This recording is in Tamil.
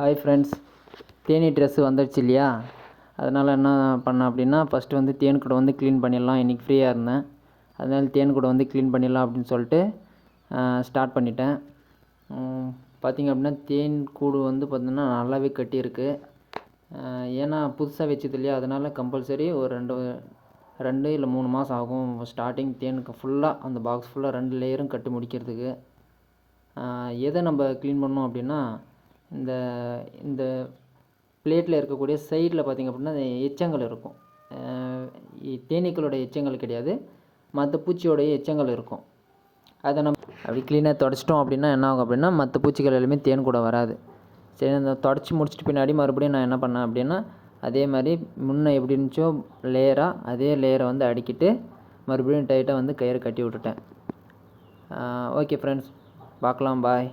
ஹாய் ஃப்ரெண்ட்ஸ் தேனி ட்ரெஸ்ஸு வந்துடுச்சு இல்லையா? அதனால் என்ன பண்ணேன் அப்படின்னா ஃபஸ்ட்டு வந்து தேன் கூடை வந்து க்ளீன் பண்ணிடலாம். இன்றைக்கி ஃப்ரீயாக இருந்தேன். அதனால் தேன் கூட வந்து க்ளீன் பண்ணிடலாம் அப்படின்னு சொல்லிட்டு ஸ்டார்ட் பண்ணிட்டேன். பார்த்திங்க அப்படின்னா தேன் கூடு வந்து பார்த்திங்கன்னா நல்லாவே கட்டியிருக்கு. ஏன்னா புதுசாக வச்சது இல்லையா? அதனால் கம்பல்சரி ஒரு ரெண்டு ரெண்டு இல்லை மூணு மாதம் ஆகும். ஸ்டார்டிங் தேனுக்கு ஃபுல்லாக அந்த பாக்ஸ் ஃபுல்லாக ரெண்டு லேயரும் கட்டி முடிக்கிறதுக்கு. எதை நம்ம க்ளீன் பண்ணோம் அப்படின்னா இந்த இந்த பிளேட்டில் இருக்கக்கூடிய சைடில் பார்த்திங்க அப்படின்னா எச்சங்கள் இருக்கும். தேனீக்களுடைய எச்சங்கள் கிடையாது. மற்ற பூச்சியோடைய எச்சங்கள் இருக்கும். அதை நம்ம அப்படி க்ளீனாக தொடச்சிட்டோம் அப்படின்னா என்ன ஆகும் அப்படின்னா மற்ற பூச்சிகள் எல்லாமே தேன் கூட வராது. சரி அந்த தொடச்சி முடிச்சிட்டு பின்னாடி மறுபடியும் நான் என்ன பண்ணேன் அப்படின்னா அதே மாதிரி முன்னே எப்படி இருந்துச்சோ லேயராக அதே லேயரை வந்து அடிக்கிட்டு மறுபடியும் டைட்டாக வந்து கயிறு கட்டி விட்டுட்டேன். ஓகே ஃப்ரெண்ட்ஸ் பார்க்கலாம். பாய்